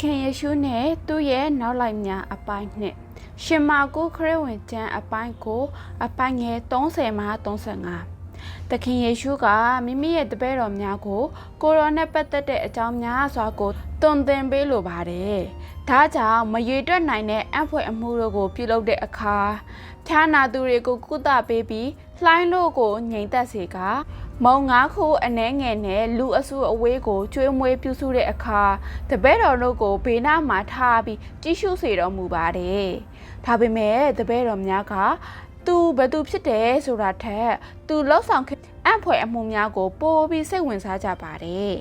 ခင်ယေရှုနဲ့သူ့ရဲ့နောက်လိုက်များအပိုင်းနှစ်ရှင်မာကုခရစ်ဝင်ကျမ်းအပိုင်းကိုအပိုင်းငယ်30မှ35သခင်ယေရှုကမိမိရဲ့တပည့်တော်များကိုကိုရိုနာပတ်သက်တဲ့အကြောင်းများစွာကိုတွင်သင်ပေးလိုပါတယ်။ဒါကြောင့်မရွေတွက်နိုင်တဲ့အဖွဲ့အမှုတို့ကိုပြုလုပ်တဲ့အခါဖျားနာသူတွေကိုကုသပေးပြီးလှိုင်းလို့ကိုငြိမ်သက်စေက မုံငါးခုအနှဲငယ်နဲ့လူအစုအဝေးကိုကျွေးမွေးပြုစုတဲ့အခါတပည့်တော်တို့ကိုဘေးနားမှာထားပြီးကြည့်ရှုစေတော်မူပါတယ်။ဒါပေမဲ့တပည့်တော်များကသူဘသူဖြစ်တယ်ဆိုတာထက်သူလောက်ဆောင်ခဲ့အံ့ဖွယ်အမှုများကို ပိုပြီးစိတ်ဝင်စားကြပါတယ်။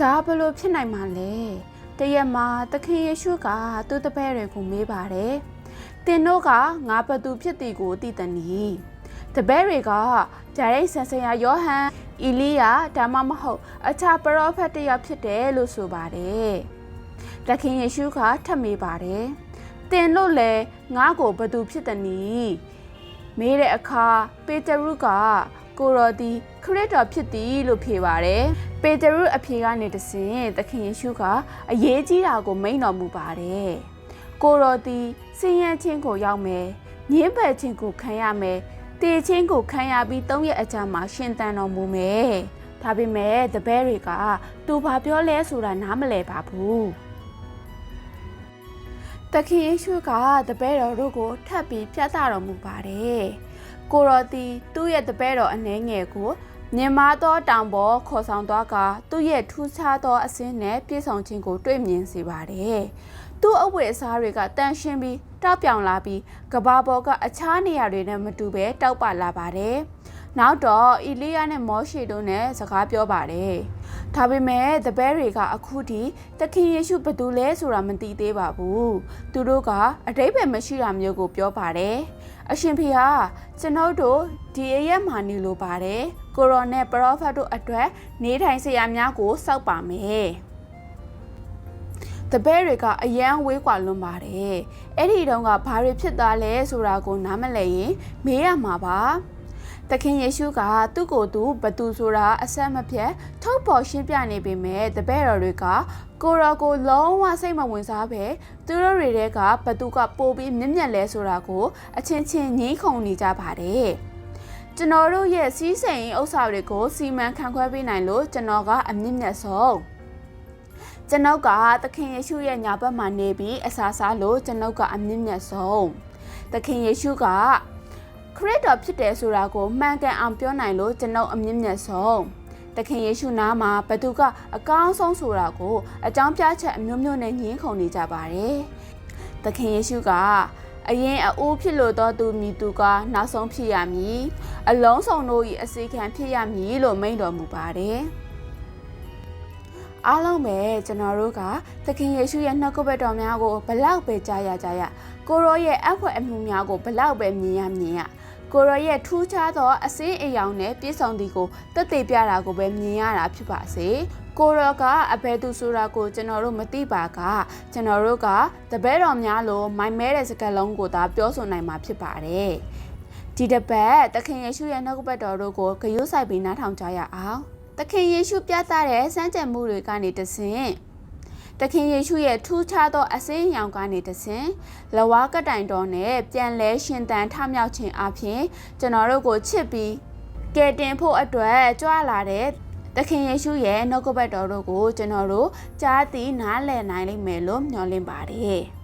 ဒါဘလို့ဖြစ်နိုင်မှာလဲ။တရက်မှာသခင်ယေရှုကသူ့တပည့်တွေကိုမေးပါတယ်။သင်တို့ကငါဘသူဖြစ်သည်ကိုသိတနီး။ တပည့်တွေကဂျာရိတ်ဆန်ဆန်ယာယောဟန်အီလိယာဒါမှမဟုတ်အခြားပရောဖက်တစ်ယောက်ဖြစ်တယ်လို့ဆိုပါတယ်။သခင်ယေရှုကထပ်မေးပါတယ်။သင်တို့လည်းငါ့ကိုဘသူဖြစ်သည်နီး။မေးတဲ့အခါပေတရုကကိုရော်ဒီခရစ်တော်ဖြစ်သည်လို့ဖြေပါတယ်။ပေတရုအဖြေကနေတဆင်သခင်ယေရှုကအရေးကြီးတာကိုမိန့်တော်မူပါတယ်။ကိုရော်ဒီဆင်းရဲခြင်းကိုရောက်မယ်။ညှင်းပယ်ခြင်းကိုခံရမယ်။ တေချင်းကိုခံရပြီး၃ရက်အကြာမှာရှင်သန်တော်မူမယ်။ဒါပေမဲ့တပည့်တွေကသူဘာပြောလဲဆိုတာနားမလည်ပါဘူး။တခင်ယေရှုကတပည့်တော်တို့ကိုထပ်ပြီးပြသတော်မူပါတယ်။ကိုရော်တီသူ့ရဲ့တပည့်တော်အနှဲငယ်ကိုမြင်မာသောတောင်ပေါ်ခေါ်ဆောင်သွားကသူ့ရဲ့ထူးခြားသောအစင်းနဲ့ပြည့်စုံခြင်းကို တွေ့မြင်စေပါတယ်။သူ့အဝတ်အစားတွေကတန်ရှင်းပြီး တောက်ပြောင်လာပြီးကဘာပေါ်ကအခြားနေရာတွေနဲ့မတူဘဲတောက်ပလာပါတယ်။နောက်တော့အီလိယနဲ့မောရှေတို့နဲ့စကားပြောပါတယ်။ဒါပေမဲ့တပည့်တွေကအခုထိသခင်ယေရှုဘယ်သူလဲဆိုတာမသိသေးပါဘူး။သူတို့ကအတိတ်ပဲမရှိတာမျိုးကိုပြောပါတယ်။အရှင်ဖေဟာကျွန်ုပ်တို့ဒီအရက်မှာနေလိုပါတယ်။ကိုရိုနဲ့ပရောဖက်တို့အတွက်နေထိုင်စရာများကိုစောက်ပါမယ်။ တပည့်တွေကအယံဝေးကွာလွန်ပါတယ်။အဲ့ဒီတုန်းကဘာတွေဖြစ်သွားလဲဆိုတာကိုနားမလည်ရင်မေးရမှာပါ။သခင်ယေရှုကသူ့ကိုယ်သူဘသူဆိုတာအဆက်မပြတ်ထုတ်ပေါ်ရှင်းပြနေပေမဲ့တပည့်တော်တွေကကိုရောကိုလုံးဝစိတ်မဝင်စားပဲသူတို့တွေကဘသူကပို့ပြီးမြင့်မြတ်လဲဆိုတာကိုအချင်းချင်းငြင်းခုန်နေကြပါတယ်။ကျွန်တော်တို့ရဲ့စီးစိမ်ဥစ္စာတွေကိုစီမံခန့်ခွဲပေးနိုင်လို့ကျွန်တော်ကအမြင့်မြတ်ဆုံး ကျွန်ုပ်ကသခင်ယေရှုရဲ့ညာဘက်မှာနေပြီးအစာစားလို့ကျွန်ုပ်ကအမြင့်မြတ်ဆုံးသခင်ယေရှုကခရစ်တော်ဖြစ်တယ်ဆိုတာကိုမှန်ကန်အောင်ပြောနိုင်လို့ကျွန်ုပ်အမြင့်မြတ်ဆုံးသခင်ယေရှုနားမှာဘသူကအကောင်းဆုံးဆိုတာကိုအကြောင်းပြချက်အမျိုးမျိုးနဲ့ညှင်းခုန်နေကြပါတယ်သခင်ယေရှုကအရင်အိုးဖြစ်လို့တော့သူမိသူကနောက်ဆုံးဖြစ်ရမည်အလုံးစုံတို့၏အစီခံဖြစ်ရမည်လို့မိန့်တော်မူပါတယ် အားလုံးပဲကျွန်တော်တို့ကသခင်ယေရှုရဲ့နှုတ်ကပတ်တော်များကိုဘလောက်ပဲကြားရကြရကိုရောရဲ့အဖွဲ့အမှုများကိုဘလောက်ပဲမြင်ရမြင်ရကိုရောရဲ့ထူးခြားသောအစင်းအယောင်နဲ့ပြည့်စုံသည်ကိုတက်သေးပြတာကိုပဲမြင်ရတာဖြစ်ပါစေကိုရောကအဘယ်သူဆိုတာကိုကျွန်တော်တို့မသိပါကကျွန်တော်တို့ကတပည့်တော်များလိုမိုင်မဲတဲ့စကားလုံးကိုသာပြောဆိုနိုင်မှာဖြစ်ပါတယ်ဒီတစ်ပတ်သခင်ယေရှုရဲ့နှုတ်ကပတ်တော်တို့ကိုဂရုစိုက်ပြီးနားထောင်ကြရအောင် သခင်ယေရှုပြသတဲ့စမ်းကြံမှုတွေကနေတဆင့်သခင်ယေရှုရဲ့ထူးခြားသောအစင်းအရောင်ကနေတဆင့်လဝါကတိုင်တော်နဲ့ပြန်လဲရှင်တန်ထမြောက်ခြင်းအပြင်ကျွန်တော်တို့ကိုချစ်ပြီးကယ်တင်ဖို့အတွက်ကြွလာတဲ့သခင်ယေရှုရဲ့နှုတ်ကပတ်တော်တို့ကိုကျွန်တော်တို့ကြားသိနားလည်နိုင်လိမ့်မယ်လို့မျှော်လင့်ပါတယ်။